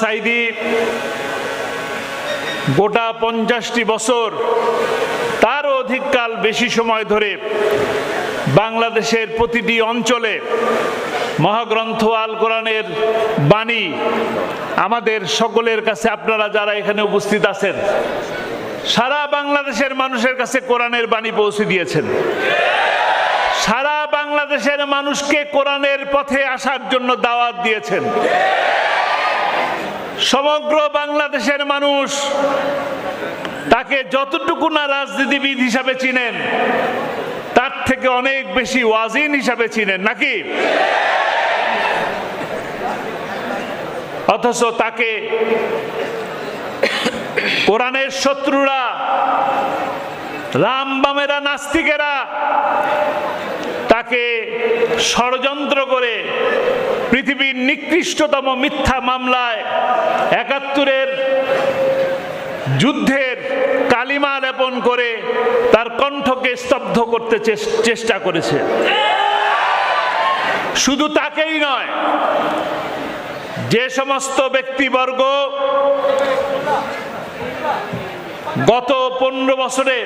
সাইদি, গোটা পঞ্চাশটি বছর তারও অধিককাল বেশি সময় ধরে বাংলাদেশের প্রতিটি অঞ্চলে মহাগ্রন্থ আল কোরআনের বাণী আমাদের সকলের কাছে, আপনারা যারা এখানে উপস্থিত আছেন, সারা বাংলাদেশের মানুষের কাছে কোরআনের বাণী পৌঁছে দিয়েছেন। সারা বাংলাদেশের মানুষকে কোরআনের পথে আসার জন্য দাওয়াত দিয়েছেন। সমগ্র বাংলাদেশের মানুষ তাকে যতটুকু না রাজনীতিবিদ হিসাবে চিনেন, তার থেকে অনেক বেশি ওয়াজিন হিসাবে চিনেন, নাকি? অথচ তাকে কোরআনের শত্রুরা, রামবামেরা, নাস্তিকেরা তাকে ষড়যন্ত্র করে পৃথিবীর নিকৃষ্টতম মিথ্যা মামলায় একাত্তরের যুদ্ধের কালিমা লেপন করে তার কণ্ঠকে স্তব্ধ করতে চেষ্টা করেছে। শুধু তাকেই নয়, যে সমস্ত ব্যক্তিবর্গ গত পনেরো বছরে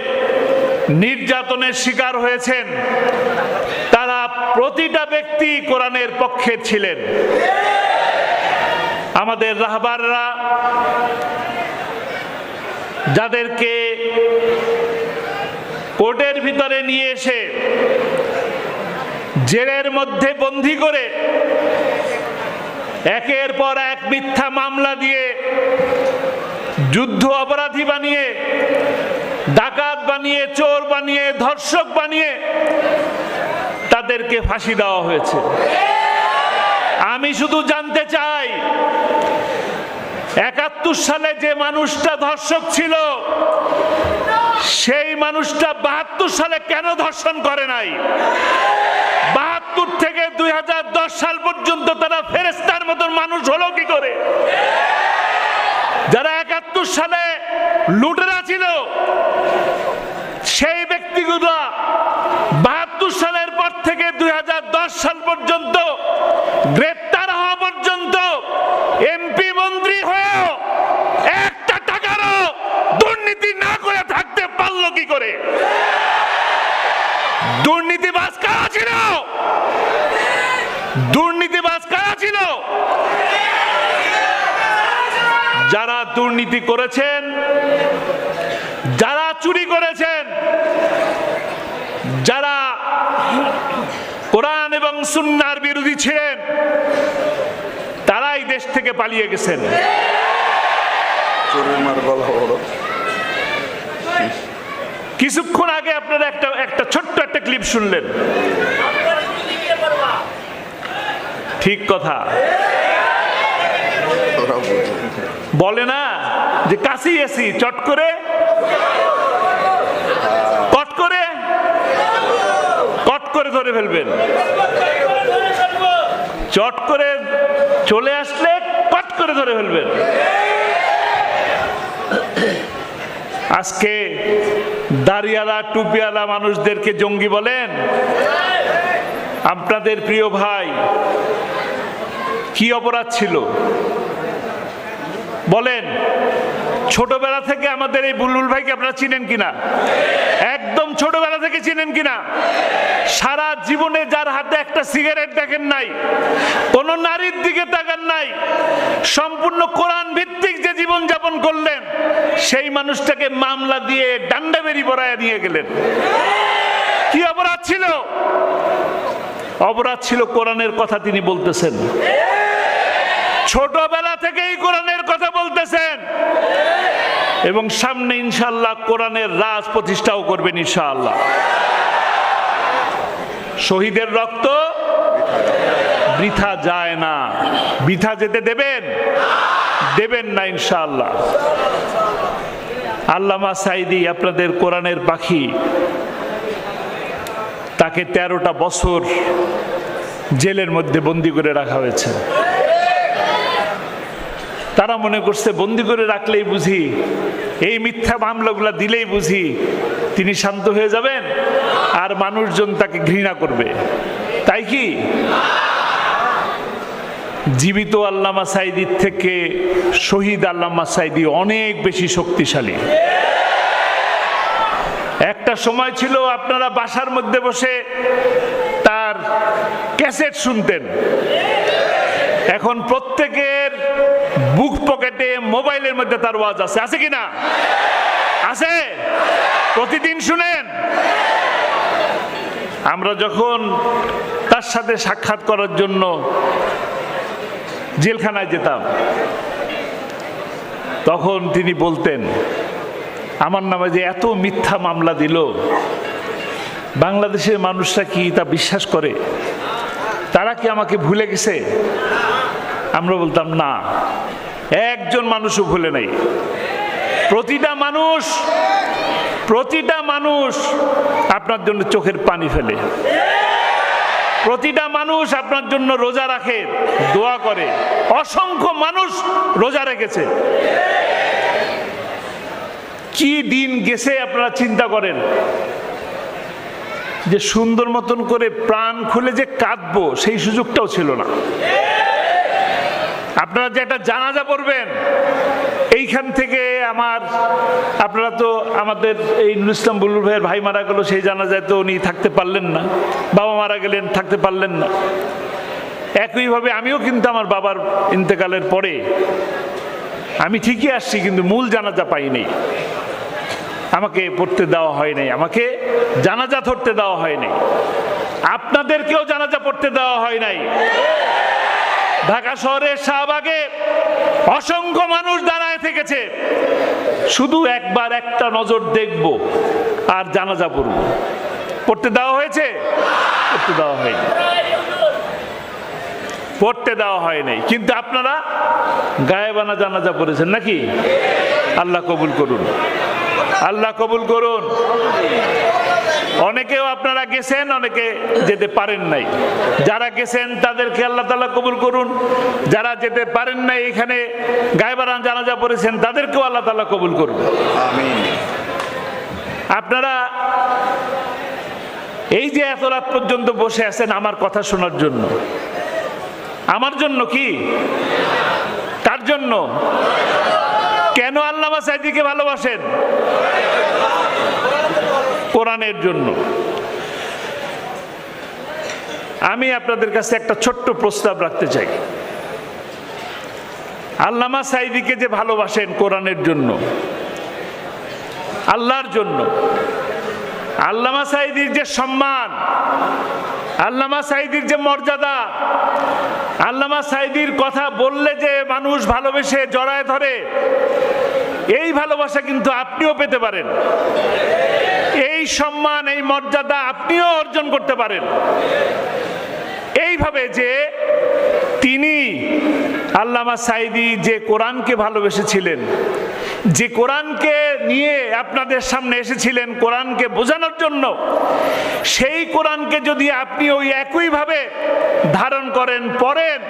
নির্যাতনের শিকার হয়েছেন। তারা প্রতিটা ব্যক্তি কোরআনের পক্ষে ছিলেন। আমাদের রাহবাররা যাদেরকে কোর্টের ভিতরে নিয়ে এসে জেলের মধ্যে বন্দি করে একের পর এক মিথ্যা মামলা দিয়ে যুদ্ধ অপরাধী বানিয়ে, ডাকাত বানিয়ে, চোর বানিয়ে, ধর্ষক বানিয়ে তাদেরকে ফাঁসি দেওয়া হয়েছে। আমি শুধু জানতে চাই, একাত্তর সালে যে মানুষটা ধর্ষক ছিল, সেই মানুষটা বাহাত্তর সালে কেন ধর্ষণ করে নাই? বাহাত্তর থেকে দুই হাজার দশ সাল পর্যন্ত তারা ফেরেস্তার মতন মানুষ হলো কি করে? যারা একাত্তর সালে লুটেরা ছিল। সেই ব্যক্তিগুলো বাহাত্তর সালের পর থেকে দুই সাল পর্যন্ত গ্রেপ্তার হওয়া পর্যন্ত এমপি মন্ত্রী হয়েও একটা টাকারও দুর্নীতি না করে থাকতে পারল কি করে? দুর্নীতিবাজ কারা ছিল? দুর্নীতিবাজ দুর্নীতি করেছেন যারা চুরি করেছেন যারা কোরআন এবং সুন্নার বিরোধী ছিলেন তারাই দেশ থেকে পালিয়ে গেছেন। কিছুক্ষণ আগে আপনারা একটা একটা ছোট্ট একটা ক্লিপ শুনলেন। ঠিক কথা। বলে না যে কাছেই এসি চট করে। কট করে। কট করে ধরে ফেলবেন। চট করে চলে আসলে কট করে ধরে ফেলবেন। আজকে দাড়িয়ালা, টুপিয়ালা মানুষদেরকে জঙ্গি বলেন, আপনাদের প্রিয় ভাই, কি অপরাধ ছিল? বলেন, ছোটবেলা থেকে আমাদের এই বুলবুল ভাইকে আপনারা চিনেন কিনা? একদম ছোটবেলা থেকে চিনেন কিনা? সারা জীবনে যার হাতে একটা সিগারেট দেখেন নাই, কোন নারীর দিকে তাকান নাই, সম্পূর্ণ কোরআন ভিত্তিক যে জীবন যাপন করলেন, সেই মানুষটাকে মামলা দিয়ে ডান্ডা বেরি বড়ায় নিয়ে গেলেন। কি অপরাধ ছিল? অপরাধ ছিল কোরআনের কথা তিনি বলতেছেন। ছোটবেলা থেকেই কোরআনের কথা বলতেছেন। এবং সামনে ইনশাল্লাহ কোরআনের রাজ প্রতিষ্ঠাও করবেন ইনশাআল্লাহ। শহীদের রক্ত বৃথা যায় না। বৃথা যেতে দেবেন? দেবেন না ইনশাআল্লাহ। আল্লামা সাইদি আপনাদের কোরআনের পাখি। তাকে তেরোটা বছর জেলের মধ্যে বন্দি করে রাখা হয়েছে। তারা মনে করছে, বন্দি করে রাখলেই বুঝি, এই মিথ্যা মামলাগুলা দিলেই বুঝি, তিনি শান্ত হয়ে যাবেন আর মানুষজন তাকে ঘৃণা করবে। তাই কি? জীবিত আল্লামা সাইদির থেকে শহীদ আল্লামা সাইদি অনেক বেশি শক্তিশালী। একটা সময় ছিল আপনারা বাসার মধ্যে বসে তার ক্যাসেট শুনতেন। এখন প্রত্যেকের বুক পকেটে মোবাইলের মধ্যে তার ওয়াজ আছে। আছে কি না আছে? প্রতিদিন শুনেন। আমরা যখন তার সাথে সাক্ষাৎ করার জন্য জেলখানায় যেতাম, তখন তিনি বলতেন, আমার নামে যে এত মিথ্যা মামলা দিল, বাংলাদেশের মানুষরা কি তা বিশ্বাস করে? তারা কি আমাকে ভুলে গেছে? আমরা বলতাম, না। একজন মানুষও ভুলে নাই। প্রতিটা মানুষ প্রতিটা মানুষ আপনার জন্য চোখের পানি ফেলে। প্রতিটা মানুষ আপনার জন্য রোজা রাখে, দোয়া করে। অসংখ্য মানুষ রোজা রেখেছে। কি দিন গেছে আপনারা চিন্তা করেন? যে সুন্দর মতন করে প্রাণ খুলে যে কাঁদবো, সেই সুযোগটাও ছিল না। আপনারা যে একটা জানাজা পড়বেন, এইখান থেকে আমার, আপনারা তো আমাদের এই নুর ইসলাম বুলুর ভাইয়ের ভাই মারা গেল, সেই জানাজায় তো উনি থাকতে পারলেন না, বাবা মারা গেলেন, থাকতে পারলেন না। একইভাবে আমিও কিন্তু আমার বাবার ইন্তেকালের পরে, আমি ঠিকই আসছি, কিন্তু মূল জানাজা পাইনি। আমাকে পড়তে দেওয়া হয় নাই, আমাকে জানাজা ধরতে দেওয়া হয় নাই। আপনাদেরকেও জানাজা পড়তে দেওয়া হয় নাই। ঢাকা শহরের শাহবাগে অসংখ্য মানুষ দাঁড়ায় থেকেছে। শুধু একবার একটা নজর দেখব আর জানাজা পড়ব। পড়তে দেওয়া হয়েছে? পড়তে দেওয়া হয়নি। পড়তে দেওয়া হয় নাই কিন্তু আপনারা গায়েবানা জানাজা পড়েছেন নাকি? আল্লাহ কবুল করুন। আল্লাহ কবুল করুন। অনেকেও আপনারা গেছেন অনেকে যেতে পারেন নাই। যারা গেছেন তাদেরকে আল্লাহ তালা কবুল করুন। যারা যেতে পারেন নাই এখানে গায়েবানা জানাজা পড়েছেন তাদেরকেও আল্লাহ তালা কবুল করুন। আপনারা এই যে এত রাত পর্যন্ত বসে আছেন আমার কথা শোনার জন্য আমার জন্য কি? কার জন্য? কেন আল্লামা সাইদিকে ভালোবাসেন? কোরআনের জন্য। আমি আপনাদের কাছে একটা ছোট্ট প্রস্তাব রাখতে চাই। আল্লামা সাইদিকে যে ভালোবাসেন কোরআনের জন্য, আল্লাহর জন্য, আল্লামা সাইদির যে সম্মান, আল্লামা সাইদির যে মর্যাদা, আল্লামা সাইদির কথা বললে যে মানুষ ভালোবেসে জড়ায় ধরে, এই ভালোবাসা কিন্তু আপনিও পেতে পারেন। এই সম্মান, এই মর্যাদা আপনিও অর্জন করতে পারেন। এইভাবে যে তিনি আল্লামা সাইদি যে কোরআনকে ভালোবেসেছিলেন যে কোরআনকে নিয়ে আপনাদের সামনে এসেছিলেন কোরআনকে বোঝানোর জন্য, সেই কোরআনকে যদি আপনি ওই একইভাবে ধারণ করেন, পড়েন,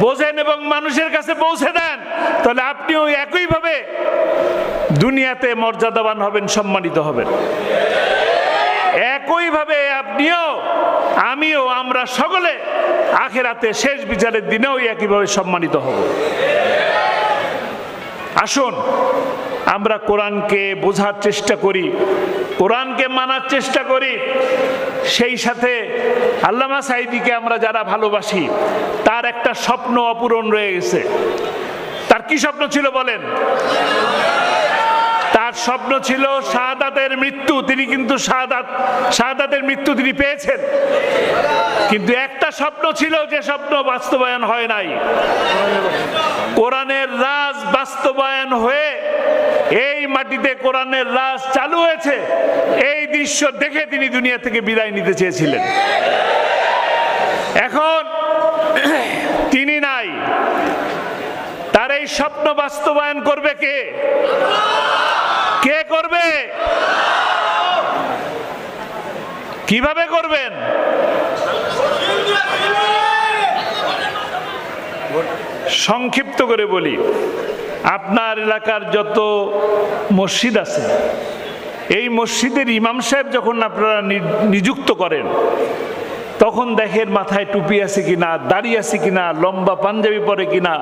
বোঝেন এবং মানুষের কাছে পৌঁছে দেন, তাহলে আপনি ওই একইভাবে দুনিয়াতে মর্যাদাবান হবেন, সম্মানিত হবেন। একইভাবে আপনিও, আমিও, আমরা সকলে আখেরাতে শেষ বিচারের দিনেও একইভাবে সম্মানিত হব। আসুন আমরা কোরআনকে বোঝার চেষ্টা করি, কোরআনকে মানার চেষ্টা করি। সেই সাথে আল্লামা সাইদিকে আমরা যারা ভালোবাসি, তার একটা স্বপ্ন অপূরণ রয়ে গেছে। তার কি স্বপ্ন ছিল বলেন? তার স্বপ্ন ছিল শাহাদাতের মৃত্যু, তিনি কিন্তু শাহাদাত, শাহাদাতের মৃত্যু তিনি পেয়েছেন। কিন্তু একটা স্বপ্ন ছিল, যে স্বপ্ন বাস্তবায়ন হয় নাই। কোরআনের রাজ বাস্তবায়ন হয়ে এই মাটিতে কোরআনের রাজ চালু হয়েছে। এই দৃশ্য দেখে তিনি দুনিয়া থেকে বিদায় নিতে চেয়েছিলেন। এখন তিনি নাই। তার এই স্বপ্ন বাস্তবায়ন করবে কে? কে করবে? কীভাবে করবেন? সংক্ষিপ্ত করে বলি। আপনার এলাকার যত মসজিদ আছে এই মসজিদের ইমাম সাহেব যখন আপনারা নিযুক্ত করেন তখন দেখেন মাথায় টুপি আছে কিনা দাড়ি আছে কিনা লম্বা পাঞ্জাবি পরে কিনা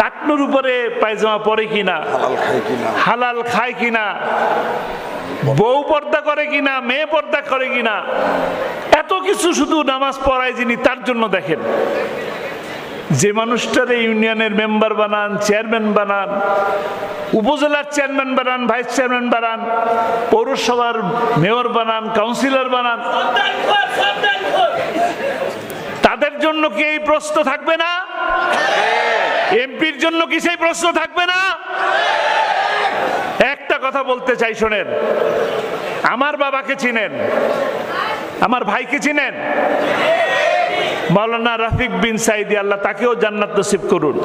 টাকনুর উপরে পায়জামা পরে কিনা। হালাল খায় কিনা বউ পর্দা করে কিনা মেয়ে পর্দা করে কিনা এত কিছু শুধু নামাজ পড়ায় যিনি তার জন্য দেখেন। যে মানুষটারে ইউনিয়নের মেম্বার বানান, চেয়ারম্যান বানান, উপজেলার চেয়ারম্যান বানান, ভাইস চেয়ারম্যান বানান, পৌরসভার মেয়র বানান, কাউন্সিলর বানান, তাদের জন্য কি এই প্রশ্ন থাকবে না? এমপির জন্য কি সেই প্রশ্ন থাকবে না? একটা কথা বলতে চাই, শোনেন। আমার বাবাকে চিনেন, আমার ভাইকে চিনেন? মাওলানা রাফিক বিন সাইদি, আল্লাহ তাকেও জান্নাত নসিব করুন।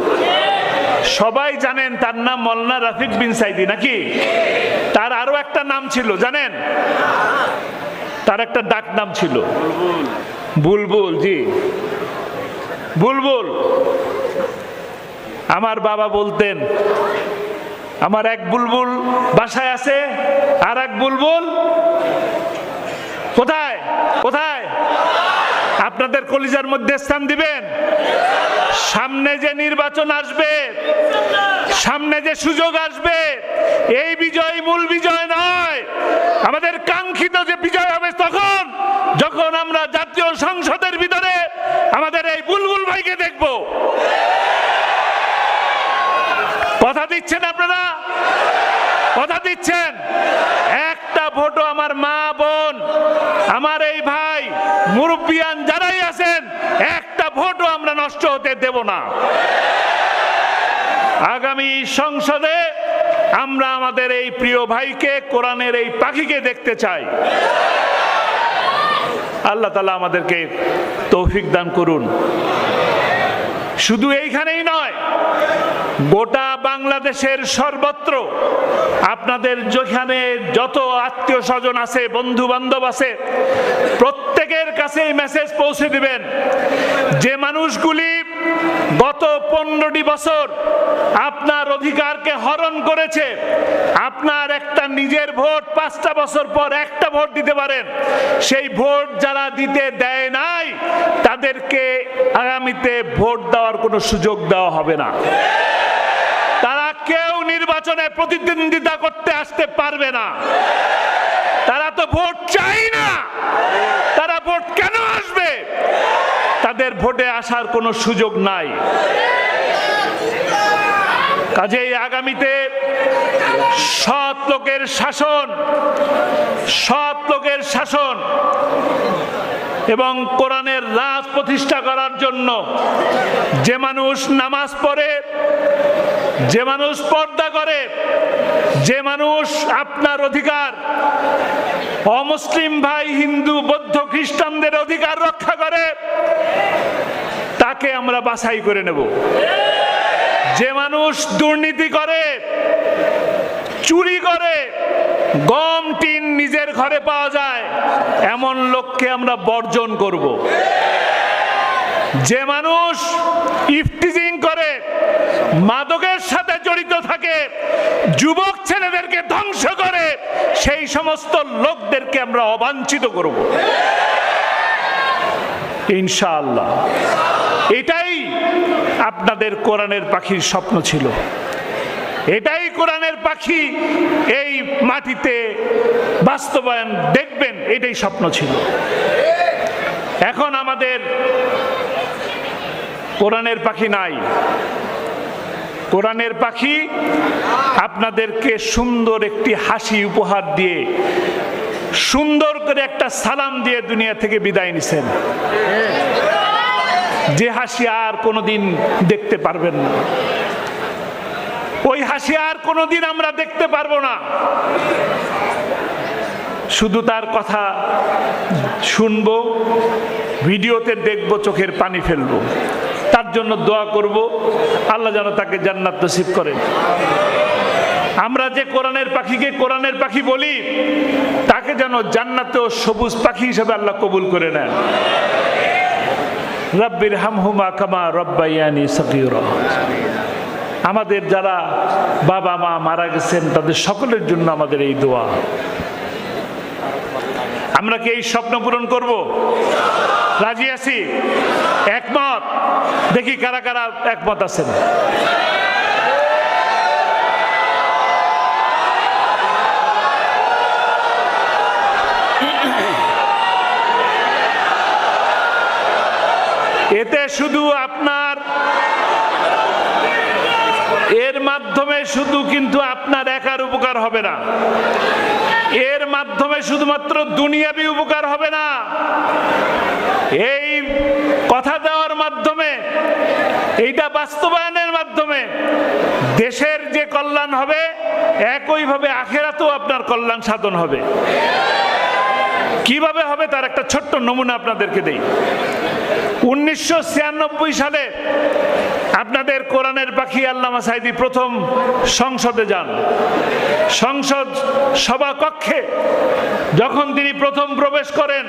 সবাই জানেন তার নাম মৌলানা রাফিক বিন সাইদি নাকি? তার আরও একটা নাম ছিল, জানেন? তার একটা ডাক নাম ছিল। বুলবুল, জি। বুলবুল। আমার বাবা বলতেন, আমার এক বুলবুল বাসায় আছে, আর এক বুলবুল কোথায়? কোথায়? আপনাদের কলিজার মধ্যে স্থান দিবেন। সামনে যে নির্বাচন আসবে, সামনে যে সুযোগ আসবে, এই বিজয় মূল বিজয় নয়। আমাদের কাঙ্ক্ষিত যে বিজয় হবে তখন, যখন আমরা জাতীয় সংসদের ভিতরে আমাদের এই বুলবুল ভাইকে দেখব। কথা দিচ্ছেন আপনারা? কথা দিচ্ছেন? একটা ভোটও আমার মা বোন, আমার এই ভাই মুরব্বিয়ান যারাই আছেন একটা ভোটও আমরা নষ্ট হতে দেব না। আগামী সংসদে আমরা আমাদের এই প্রিয় ভাইকে, কোরআনের এই পাখিকে দেখতে চাই। আল্লাহ তালা আমাদেরকে তৌফিক দান করুন। শুধু এইখানেই নয়, গোটা বাংলাদেশের সর্বত্র আপনাদের যেখানে যত আত্মীয় স্বজন আছে বন্ধু বান্ধব আছে, প্রত্যেকের কাছে এই মেসেজ পৌঁছে দিবেন। যে মানুষগুলি গত পনেরোটি বছর আপনার অধিকারকে হরণ করেছে। আপনার একটা নিজের ভোট, পাঁচটা বছর পর একটা ভোট দিতে পারেন। সেই ভোট যারা দিতে দেয় নাই, তাদেরকে আগামীতে ভোট দেওয়ার কোনো সুযোগ দেওয়া হবে না। তারা কেউ নির্বাচনে প্রতিদ্বন্দ্বিতা করতে আসতে পারবে না। তারা তো ভোট চাই না। তারা ভোট কেন আসবে? তাদের ভোটে আসার কোনো সুযোগ নাই। কাজেই আগামীতে সৎ লোকের শাসন, সৎ লোকের শাসন এবং কোরআনের রাজ প্রতিষ্ঠা করার জন্য যে মানুষ নামাজ পড়ে যে মানুষ পর্দা করে, যে মানুষ আপনার অধিকার, অমুসলিম ভাই, হিন্দু, বৌদ্ধ, খ্রিস্টানদের অধিকার রক্ষা করে, তাকে আমরা বাছাই করে নেব। যে মানুষ দুর্নীতি করে, চুরি করে, গম, টিন নিজের ঘরে পাওয়া যায়, এমন লোককে আমরা বর্জন করব। যে মানুষ ইফটিজিং করে মাদকের সাথে জড়িত থাকে, যুবক ছেলেদেরকে ধ্বংস করে, সেই সমস্ত লোকদেরকে আমরা অবাঞ্ছিত করব। ইনশাআল্লাহ। এটাই আপনাদের কোরআনের পাখির স্বপ্ন ছিল। এটাই কোরআনের পাখি এই মাটিতে বাস্তবায়ন দেখবেন, এটাই স্বপ্ন ছিল। এখন আমাদের কোরআনের পাখি নাই। কোরআনের পাখি আপনাদেরকে সুন্দর একটি হাসি উপহার দিয়ে সুন্দর করে একটা সালাম দিয়ে দুনিয়া থেকে বিদায় নিছেন। যে হাসি আর কোনোদিন দেখতে পারবেন না। ওই হাসি আর কোনোদিন আমরা দেখতে পারব না। শুধু তার কথা শুনব, ভিডিওতে দেখব, চোখের পানি ফেলব। তার জন্য দোয়া করব। আল্লাহ যেন তাকে জান্নাত নসিব করেন। আমরা যে কোরআনের পাখিকে কোরআনের পাখি বলি, তাকে যেন জান্নাতেও সবুজ পাখি হিসেবে আল্লাহ কবুল করে নেন। রব্বির হামহুমা কামা রব্বাইয়ানি সকিউর আমাদের যারা বাবা মা মারা গেছেন, তাদের সকলের জন্য আমাদের এই দোয়া। আমরা কি এই স্বপ্ন পূরণ করব? রাজি আছি? একমত? দেখি কারা কারা একমত আছেন। এতে শুধু আপনার এর মাধ্যমে শুধু কিন্তু আপনার একার উপকার হবে না। এর মাধ্যমে শুধুমাত্র দুনিয়াবি উপকার হবে না। এই কথা দেওয়ার মাধ্যমে, এইটা বাস্তবায়নের মাধ্যমে দেশের যে কল্যাণ হবে, একইভাবে আখেরাতেও আপনার কল্যাণ সাধন হবে। কীভাবে হবে তার একটা ছোট্ট নমুনা আপনাদেরকে দেই। উনিশশো ছিয়ানব্বই সালে আপনাদের কোরআনের পাখি আল্লামা সাইদি প্রথম সংসদে যান। সংসদ সভা কক্ষে যখন তিনি প্রথম প্রবেশ করেন,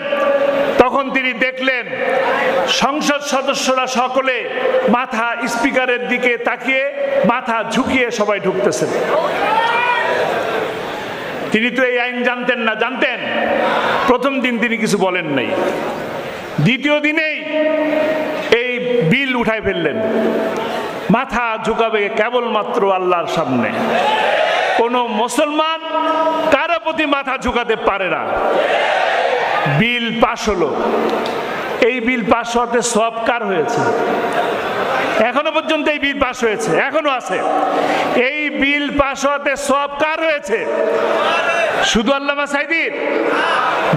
তখন তিনি দেখলেন সংসদ সদস্যরা সকলে মাথা স্পিকারের দিকে তাকিয়ে মাথা ঝুঁকিয়ে সবাই ঢুকতেছেন। তিনি তো এই আইন জানতেন না, জানতেন। প্রথম দিন তিনি কিছু বলেন নাই। দ্বিতীয় দিনেই এই বিল উঠাই ফেললেন। মাথা ঝুঁকাবে কেবলমাত্র আল্লাহর সামনে। কোনো মুসলমান কারও প্রতি মাথা ঝুঁকাতে পারে না। বিল পাশ হলো। এই বিল পাশ হওয়াতে সব কার হয়েছে? এখনও পর্যন্ত এই বিল পাশ হয়েছে, এখনও আছে। এই বিল পাশ হওয়াতে সব কার হয়েছে? শুধু আল্লামা সাইদির?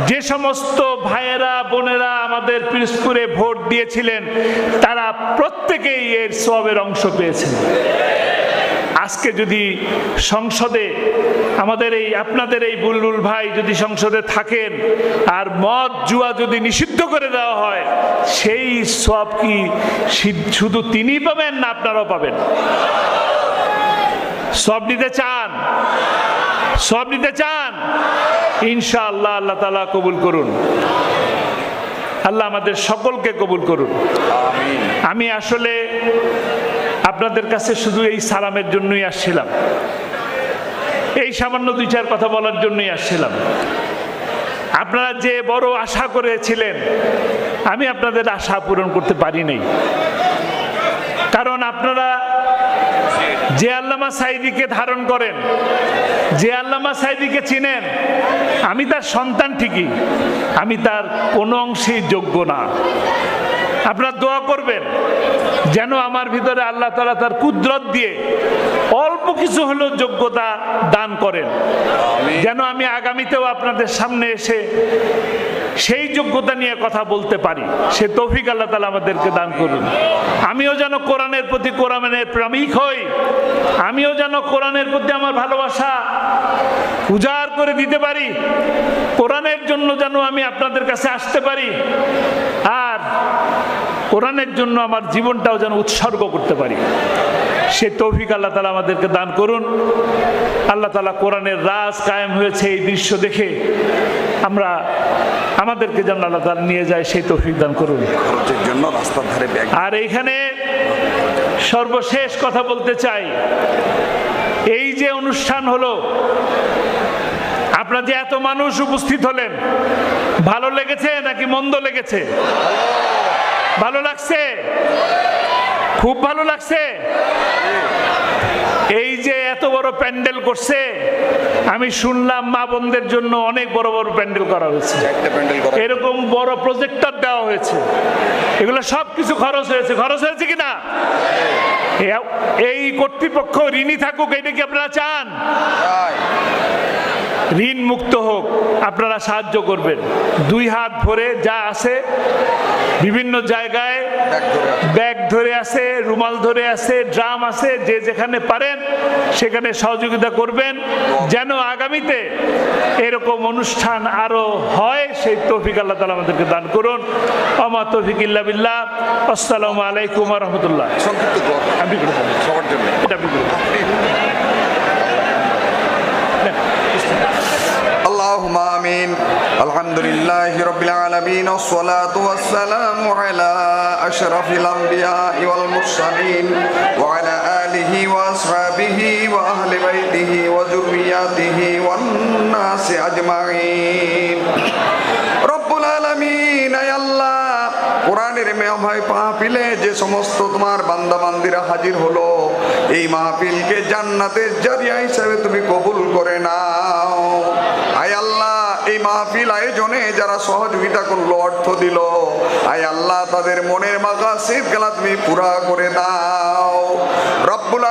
যে সমস্ত ভাইয়েরা, বোনেরা আমাদের পিরোজপুরে ভোট দিয়েছিলেন, তারা প্রত্যেকেই এর সবের অংশ পেয়েছেন। আজকে যদি সংসদে আমাদের এই আপনাদের এই বুলবুল ভাই যদি সংসদে থাকেন আর মদ জুয়া যদি নিষিদ্ধ করে দেওয়া হয়, সেই সব কি শুধু তিনি পাবেন না আপনারাও পাবেন? সব নিতে চান? সব নিতে চান? ইনশাআল্লাহ আল্লাহ তালা কবুল করুন। আল্লাহ আমাদের সকলকে কবুল করুন। আমি আসলে আপনাদের কাছে শুধু এই সালামের জন্যই আসছিলাম। এই সামান্য দুই চার কথা বলার জন্যই আসছিলাম। আপনারা যে বড় আশা করেছিলেন, আমি আপনাদের আশা পূরণ করতে পারি নাই। কারণ আপনারা যে আল্লামা সাইদিকে ধারণ করেন, যে আল্লামা সাইদিকে চিনেন, আমি তার সন্তান ঠিকই, আমি তার কোনো অংশেই যোগ্য না। আপনারা দোয়া করবেন যেন আমার ভিতরে আল্লাহ তালা তার কুদরত দিয়ে অল্প কিছু হলেও যোগ্যতা দান করেন। যেন আমি আগামীতেও আপনাদের সামনে এসে সেই যোগ্যতা নিয়ে কথা বলতে পারি। সে তৌফিক আল্লাহ তালা আমাদেরকে দান করুন। আমিও যেন কোরআনের প্রতি কোরআনের প্রেমিক হই। আমিও যেন কোরআনের প্রতি আমার ভালোবাসা উজাড় করে দিতে পারি। কোরআনের জন্য যেন আমি আপনাদের কাছে আসতে পারি। আর কোরআনের জন্য আমার জীবনটাও যেন উৎসর্গ করতে পারি। সে তৌফিক আল্লাহ তালা আমাদেরকে দান করুন। আল্লাহ তালা কোরআনের রাজ কায়েম হয়েছে এই দৃশ্য দেখে আমরা আমাদেরকে যেন আল্লাহ তালা নিয়ে যায় সেই তৌফিক দান করুন। জন্য রাস্তার ধারে আর এইখানে সর্বশেষ কথা বলতে চাই। এই যে অনুষ্ঠান হলো আপনার যে এত মানুষ উপস্থিত হলেন ভালো লেগেছে নাকি মন্দ লেগেছে? ভালো লাগছে? খুব ভালো লাগছে? এই যে এত বড় প্যান্ডেল করছে আমি শুনলাম মা বোনদের জন্য অনেক বড় বড় প্যান্ডেল করা হয়েছে। প্যান্ডেল এরকম বড় প্রজেক্টর দেওয়া হয়েছে। এগুলো সব কিছু খরচ হয়েছে। খরচ হয়েছে কিনা এই কর্তৃপক্ষ ঋণী থাকুক এটা কি আপনারা চান। ঋণ মুক্ত হোক আপনারা সাহায্য করবেন। দুই হাত ভরে যা আছে বিভিন্ন জায়গায় ব্যাগ ধরে আছে। রুমাল ধরে আছে ড্রাম আছে যে যেখানে পারেন সেখানে সহযোগিতা করবেন। যেন আগামীতে এরকম অনুষ্ঠান আরও হয় সেই তৌফিক আল্লাহ তালা আমাদেরকে দান করুন। আমা তৌফিক ইল্লা বিল্লাহ। আসসালামু আলাইকুম রহমতুল্লাহ। সংক্ষিপ্ত النبيين الصلاة والسلام على أشرف الأنبياء والمرسلين وعلى آله وأصحابه وأهل بيته وذرياته والناس أجمعين رب العالمين يا الله কোরআনের মেহমায় মাহফিলে যে সমস্ত তোমার বান্দা বান্দিরা হাজির হলো এই মাহফিলকে জান্নাতের জারিয়া হিসাবে তুমি কবুল করে নাও আয় আল্লাহ এই মাহফিল আয় যারা সহযোগিতা করল, অর্থ দিল, আয় আল্লাহ তাদের মনের মাগা শীত গেলা তুমি পুরা করে দাও। রব্বুল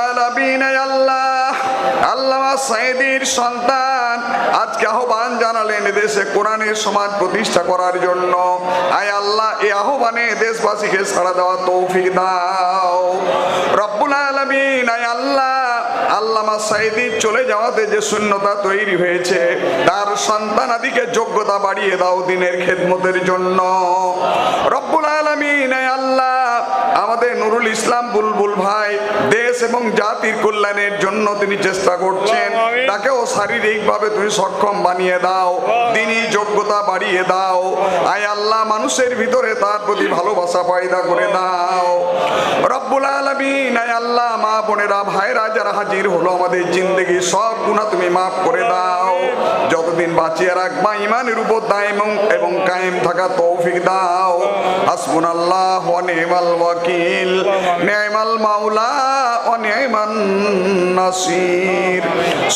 আল্লাহ সাইদির সন্তান আজকে আহ্বান জানালেন দেশে কোরআনের সমাজ প্রতিষ্ঠা করার জন্য। আল্লাহ, এই আহ্বানে দেশবাসীকে সাড়া দেওয়া তৌফিক দাও। রব্বুল আলামিন আয় আল্লাহ আল্লামা সাইদির চলে যাওয়াতে যে শূন্যতা তৈরি হয়েছে, তার সন্তান আদিকে যোগ্যতা বাড়িয়ে দাও দিনের খেদমতের জন্য। রব্বুল আলমিন আল্লাহ আমাদের নুরুল ইসলাম বুলবুল ভাই দেশ এবং জাতির কল্যাণের জন্য তিনি চেষ্টা করছেন। তাকেও শারীরিকভাবে তুমি সক্ষম বানিয়ে দাও তিনি যোগ্যতা বাড়িয়ে দাও। আয় আল্লাহ মানুষের ভিতরে তার প্রতি ভালোবাসা পয়দা করে দাও। রব্বুল আলামিন আয় আল্লাহ মা বোনেরা ভাইরা যারা হাজির হলো আমাদের জিন্দগি সব গুণা তুমি মাফ করে দাও। যতদিন বাঁচিয়ে রাখবা ইমানের উপর দায়ম এবং কায়েম থাকা তৌফিক দাও। হাসবুন আল্লাহ ওয়া নি'মাল ওয়াকিল নেমাল মাওলা ওয়া নি'মান নাসির।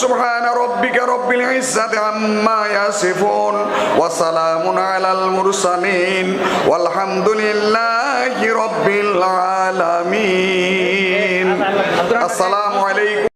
সুবহান রব্বিকা রব্বিল ইজ্জাতি আম্মা ইয়াসিফুন ওয়া সালামুন আলাল মুরসালিন। ওয়ালহামদুলিল্লাহি রব্বিল আলামিন। আসসালামু আলাইকুম।